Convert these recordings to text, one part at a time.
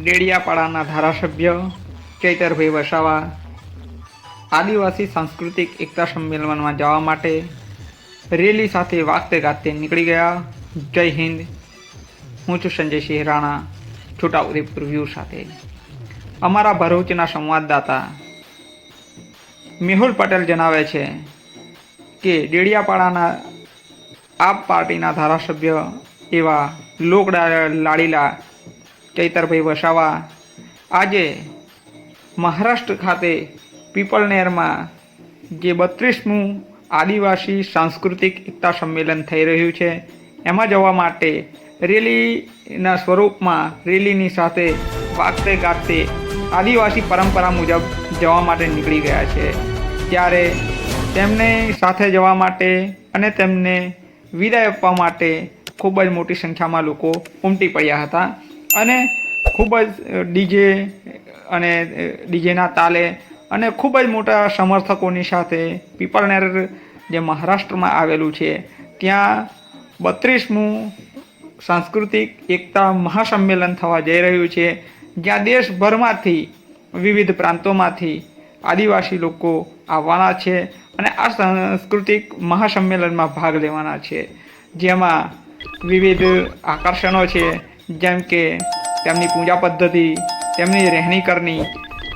ડેડિયાપાડાના ધારાસભ્ય ચૈતરભાઈ વસાવા આદિવાસી સાંસ્કૃતિક એકતા સંમેલનમાં જવા માટે રેલી સાથે વાગતે ગાતે નીકળી ગયા. જય હિન્દ. હું છું સંજય સિંહ રાણા, છોટાઉદેપુર વ્યૂ સાથે. અમારા ભરૂચના સંવાદદાતા મેહુલ પટેલ જણાવે છે કે ડેડિયાપાડાના આપ પાર્ટીના ધારાસભ્ય એવા લોક લાડીલા ચૈતરભાઈ વસાવા આજે મહારાષ્ટ્ર ખાતે પીપલનેરમાં જે બત્રીસમું આદિવાસી, સાંસ્કૃતિક એકતા સંમેલન થઈ રહ્યું છે. એમાં જવા માટે રેલીના સ્વરૂપમાં રેલીની સાથે વાગતે ગાતે આદિવાસી પરંપરા મુજબ જવા માટે નીકળી ગયા છે. ત્યારે તેમને સાથે જવા માટે અને તેમને વિદાય આપવા માટે ખૂબ જ મોટી સંખ્યામાં લોકો ઉમટી પડ્યા હતા. અને ખૂબ જ ડીજે અને ડીજેના તાલે અને ખૂબ જ મોટા સમર્થકોની સાથે પીપલનેર જે મહારાષ્ટ્રમાં આવેલું છે, ત્યાં બત્રીસમું સાંસ્કૃતિક એકતા મહાસંમેલન થવા જઈ રહ્યું છે, જ્યાં દેશભરમાંથી, વિવિધ પ્રાંતોમાંથી આદિવાસી લોકો આવવાના છે અને આ સાંસ્કૃતિક મહાસંમેલનમાં ભાગ લેવાના છે. જેમાં વિવિધ આકર્ષણો છે, જેમ કે તેમની પૂજા પદ્ધતિ, તેમની રહેણી કરની,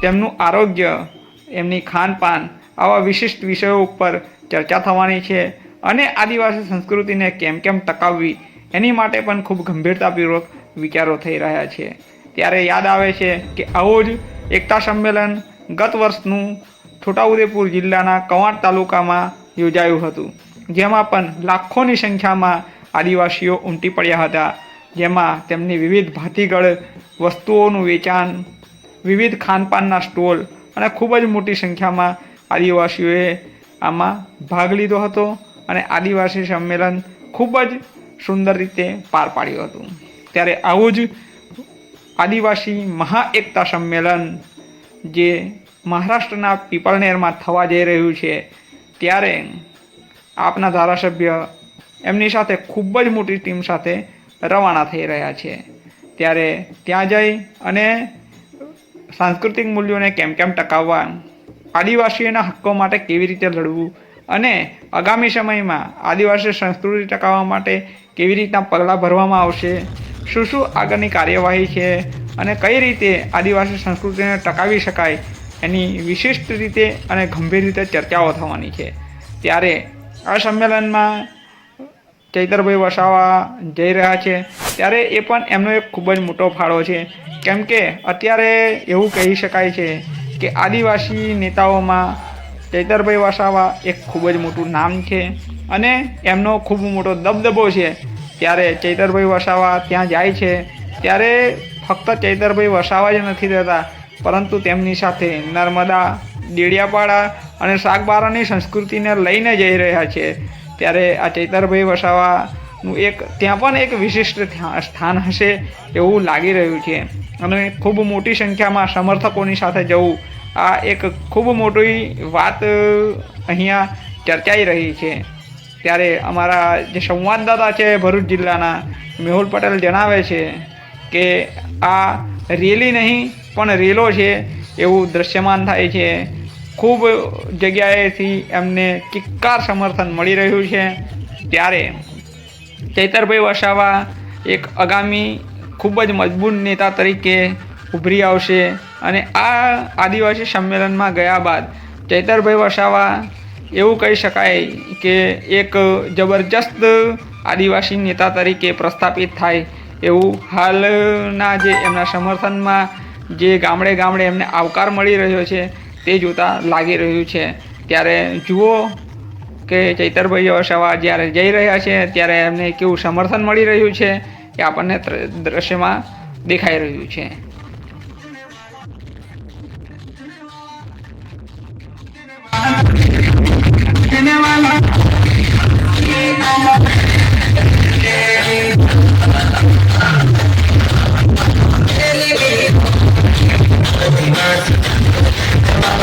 તેમનું આરોગ્ય, એમની ખાનપાન, આવા વિશિષ્ટ વિષયો ઉપર ચર્ચા થવાની છે અને આદિવાસી સંસ્કૃતિને કેમ કેમ ટકાવવી એની માટે પણ ખૂબ ગંભીરતાપૂર્વક વિચારો થઈ રહ્યા છે. ત્યારે યાદ આવે છે કે આવું જ એકતા સંમેલન ગત વર્ષનું છોટાઉદેપુર જિલ્લાના કવાંટ તાલુકામાં યોજાયું હતું. જેમાં પણ લાખોની સંખ્યામાં આદિવાસીઓ ઉમટી પડ્યા હતા. જેમાં તેમની વિવિધ ભાતીગળ વસ્તુઓનું વેચાણ, વિવિધ ખાનપાનના સ્ટોલ અને ખૂબ જ મોટી સંખ્યામાં આદિવાસીઓએ આમાં ભાગ લીધો હતો અને આદિવાસી સંમેલન ખૂબ જ સુંદર રીતે પાર પાડ્યું હતું. ત્યારે આવું જ આદિવાસી મહા એકતા સંમેલન જે મહારાષ્ટ્રના પીપળનેરમાં થવા જઈ રહ્યું છે, ત્યારે આપના ધારાસભ્ય એમની સાથે ખૂબ જ મોટી ટીમ સાથે રવાના થઈ રહ્યા છે. ત્યારે ત્યાં જઈ અને સાંસ્કૃતિક મૂલ્યોને કેમ કેમ ટકાવવા આદિવાસીઓના હક્કો માટે કેવી રીતે લડવું અને આગામી સમયમાં આદિવાસી સંસ્કૃતિ ટકાવવા માટે કેવી રીતના પગલાં ભરવામાં આવશે, શું શું આગળની કાર્યવાહી છે અને કઈ રીતે આદિવાસી સંસ્કૃતિને ટકાવી શકાય એની વિશિષ્ટ રીતે અને ગંભીર રીતે ચર્ચાઓ થવાની છે. ત્યારે આ સંમેલનમાં ચૈતરભાઈ વસાવા જઈ રહ્યા છે. ત્યારે એ પણ એમનો એક ખૂબ જ મોટો ફાળો છે. કેમ કે અત્યારે એવું કહી શકાય છે કે આદિવાસી નેતાઓમાં ચૈતરભાઈ વસાવા એક ખૂબ જ મોટું નામ છે. અને એમનો ખૂબ મોટો દબદબો છે. ત્યારે ચૈતરભાઈ વસાવા ત્યાં જાય છે. ત્યારે ફક્ત ચૈતરભાઈ વસાવા જ નથી રહેતા, પરંતુ તેમની સાથે નર્મદા, ડેડિયાપાડા અને શાકબારાની સંસ્કૃતિને લઈને જઈ રહ્યા છે. ત્યારે આ ચૈતરભાઈ વસાવાનું એક, ત્યાં પણ એક વિશિષ્ટ સ્થાન હશે એવું લાગી રહ્યું છે. અને ખૂબ મોટી સંખ્યામાં સમર્થકોની સાથે જવું આ એક ખૂબ મોટી વાત અહીંયા ચર્ચાઈ રહી છે. ત્યારે અમારા જે સંવાદદાતા છે ભરૂચ જિલ્લાના, મેહુલ પટેલ જણાવે છે કે આ રેલી નહીં, પણ રેલો છે એવું દ્રશ્યમાન થાય છે. ખૂબ જગ્યાએથી એમને કિક્કાર સમર્થન મળી રહ્યું છે. ત્યારે ચૈતરભાઈ વસાવા એક આગામી ખૂબ જ મજબૂત નેતા તરીકે ઉભરી આવશે અને આ આદિવાસી સંમેલનમાં ગયા બાદ ચૈતરભાઈ વસાવા એવું કહી શકાય કે એક જબરજસ્ત આદિવાસી નેતા તરીકે પ્રસ્થાપિત થાય એવું હાલના જે એમના સમર્થનમાં જે ગામડે ગામડે એમને આવકાર મળી રહ્યો છે તે જોતાં લાગી રહ્યું છે. ત્યારે જુઓ કે ચૈતરભાઈ વસાવા જ્યારે જઈ રહ્યા છે ત્યારે એમને કેવું સમર્થન મળી રહ્યું છે એ આપણને દ્રશ્યમાં દેખાઈ રહ્યું છે.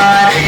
Bye.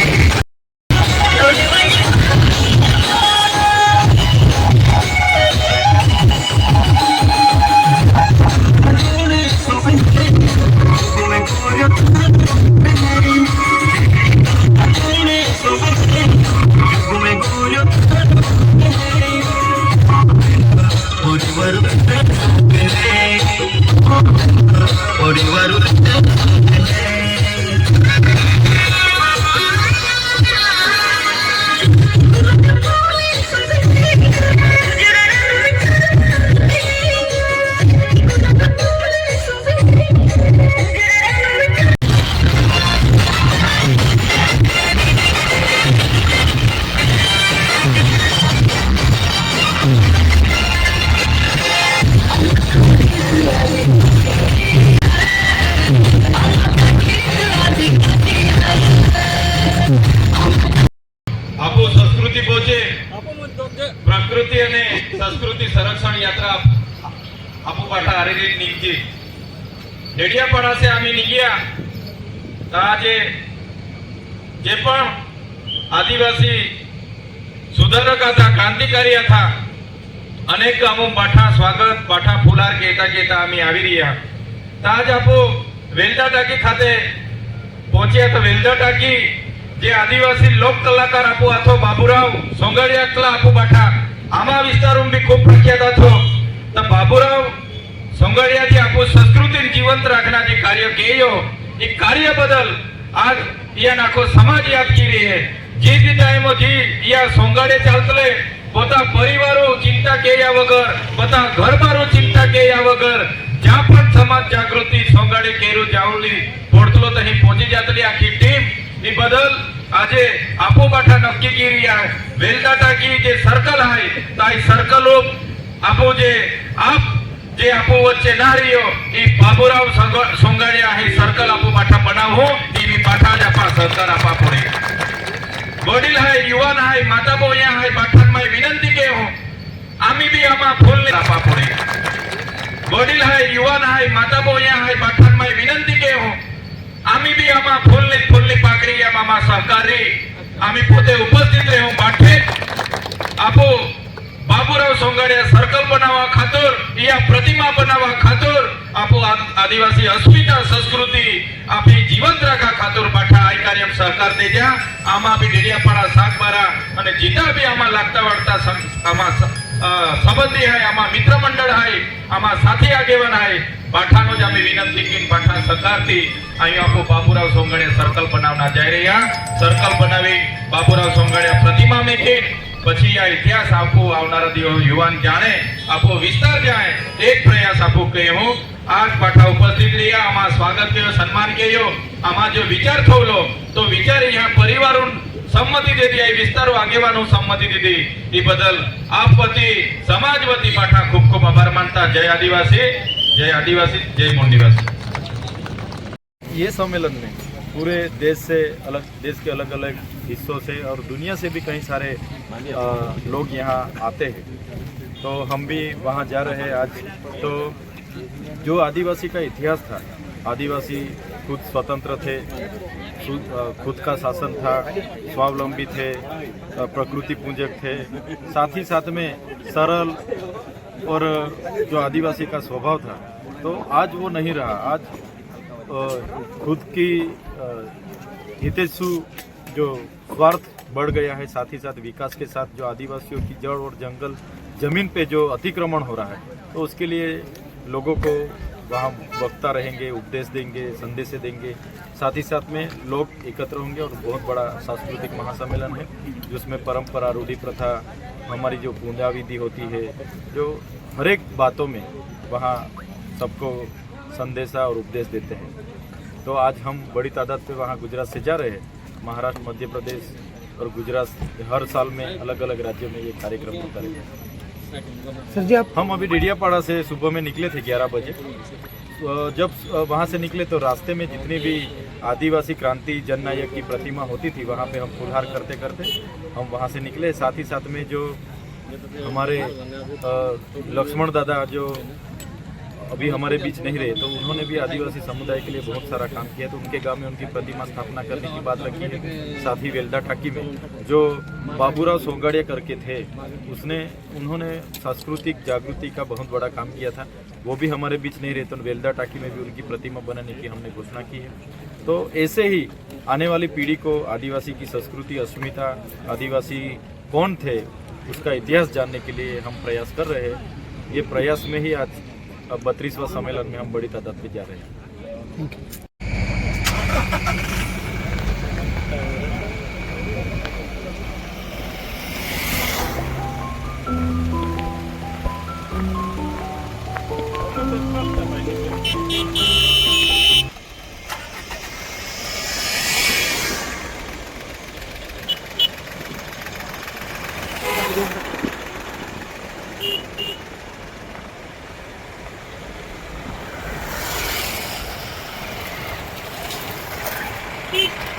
પ્રવૃત્તિ અને સંસ્કૃતિ સંરક્ષણ યાત્રા આપુપાઠ હારી નીકળી ડેડિયાપાડા છે અમે નીકળ્યા આજે જે પણ આદિવાસી સુધારક હતા, ક્રાંતિકારી હતા, અનેક અમુક પાઠા સ્વાગત, પાઠા ફુલાર કહેતા કહેતા અમે આવી રહ્યા. તાજ આપો વેલદા ટાકી ખાતે પહોંચ્યા તો વેલદા ટાકી જે આદિવાસી લોક કલાકાર આપો હતો બાબુરાવ સોંગડિયા કલા આપો બાઠા આમાં વિસ્તારો બી ખૂબ પ્રખ્યાત હતો. તો બાબુરાવ સોંગડિયાથી આપો સંસ્કૃતિ જીવંત રાખના જે કાર્ય કેયો એ કાર્ય બદલ આજ યા નાખો સમાજ યાદ કરી રહી હે જે તે ટાઈમો જી યા સોંગાડે ચાલતલે પોતા પરિવારો ચિંતા કેયા વગર, પોતા ઘરબારો ચિંતા કેયા વગર, જ્યાં પણ સમાજ જાગૃતિ સોંગાડે કેરું જાવલી પોડતલો તહીં પહોંચી જાતલી આખી ટીમ. એ બદલ આજે આપો બાઠા નક્કી કરી રહ્યા વેલદા ટાકી જે સર્કલ હાય તાય સર્કલો આપો જે, આપ જે આપો વચ્ચે ના રહ્યો, એ બાબુરાવ સંગ- સોંગાડિયા હે સર્કલ આપો પાઠા બનાવો, એની પાઠા જ આપા સરકાર આપા પડે. વડીલ હાય, યુવાન હાય માતા બોયા હાય પાઠાનમાં વિનંતી કે હું, આમી બી આમાં ફૂલ આપા પડે. વડીલ હાય, યુવાન હાય માતા બોયા હાય પાઠાનમાં વિનંતી કે હું આમી બી આમાં ફૂલની ફૂલની પાકડી આમાં સહકારી. આમી પોતે ઉપસ્થિત રહે હું પાઠે. આપો બાબુરાવ સોંગાડિયા સર્કલ બનાવવા ખાતર યા પ્રતિમા બનાવવા ખાતર, આપો આદિવાસી અસ્મિતા સંસ્કૃતિ આપી જીવંત રાખવા ખાતર પાઠા આ કાર્યમ સહકાર દેજા આમાં બી ડેડિયાપાડા સાગબારા અને જીતા બી આમાં લાગતા વળતા આમાં સંબંધી હાય, આમાં મિત્ર મંડળ hay આમાં સાથી આગેવાન હાય. પાઠાનો જ અમે વિનંતી કે પાઠા સરકારથી અહીં આપો બાબુરાવ સોંગણે સર્કલ બનાવના જઈ રહ્યા. સર્કલ બનાવી બાબુરાવ સોંગડિયા પ્રતિમા મેકે પછી આ ઇતિહાસ આપો આવનારા દિવસ યુવાન જાણે આપો વિસ્તાર જાણે. એક પ્રયાસ આપો કે હું આજ પાઠા ઉપસ્થિત રહ્યા. આમાં સ્વાગત કર્યો સન્માન કર્યો આમાં જો વિચાર થવલો, તો વિચાર અહીંયા પરિવારો સંમતિ દીધી આ વિસ્તારો આગેવાનો સંમતિ દીધી એ બદલ આપ વતી સમાજ વતી પાઠા ખૂબ ખૂબ આભાર માનતા જય આદિવાસી જય આદિવાસી જય મોંડીવાસી ये सम्मेलन में पूरे देश से अलग देश के अलग अलग हिस्सों से और दुनिया से भी कई सारे अ, लोग यहाँ आते हैं तो हम भी वहाँ जा रहे हैं आज तो जो आदिवासी का इतिहास था आदिवासी खुद स्वतंत्र थे सु- अ, खुद का शासन था, स्वावलंबी थे प्रकृति पूजक थे। साथ ही साथ में सरल और जो आदिवासी का स्वभाव था। तो आज वो नहीं रहा। आज खुद की हितेशु जो स्वार्थ बढ़ गया है, साथ ही साथ विकास के साथ जो आदिवासियों की जड़ और जंगल ज़मीन पे जो अतिक्रमण हो रहा है तो उसके लिए लोगों को वहाँ वक्ता रहेंगे, उपदेश देंगे, संदेश देंगे। साथ ही साथ में लोग एकत्र होंगे और बहुत बड़ा सांस्कृतिक महासम्मेलन है, जिसमें परंपरा, रूढ़ी प्रथा, हमारी जो पूजा विधि होती है, जो हर एक बातों में वहाँ सबको संदेशा और उपदेश देते हैं। तो आज हम बड़ी तादाद पे वहाँ गुजरात से जा रहे हैं। महाराष्ट्र, मध्य प्रदेश और गुजरात हर साल में अलग अलग राज्यों में ये कार्यक्रम होता रहता है। सर जी, आप हम अभी डेडियापाड़ा से सुबह में निकले थे 11 बजे। जब वहाँ से निकले तो रास्ते में जितनी भी आदिवासी क्रांति, जननायक की प्रतिमा होती थी, वहाँ पे हम फुलहार करते करते हम वहाँ से निकले। साथ ही साथ में जो हमारे लक्ष्मण दादा जो अभी हमारे बीच नहीं रहे तो उन्होंने भी आदिवासी समुदाय के लिए बहुत सारा काम किया तो उनके गाँव में उनकी प्रतिमा स्थापना करने की बात रखी है, साथ ही वेल्दा ठाकी में, जो बाबूराव सोंगाड़िया करके थे, उसने, उन्होंने सांस्कृतिक जागृति का बहुत बड़ा काम किया था, वो भी हमारे बीच नहीं रहे तो वेल्दा टाकी में भी उनकी प्रतिमा बनाने की हमने घोषणा की है। तो ऐसे ही आने वाली पीढ़ी को आदिवासी की संस्कृति, अस्मिता, आदिवासी कौन थे, उसका इतिहास जानने के लिए हम प्रयास कर रहे हैं। ये प्रयास में ही आज बत्तीसवा सम्मेलन में हम बड़ी तादाद में जा रहे हैं speak.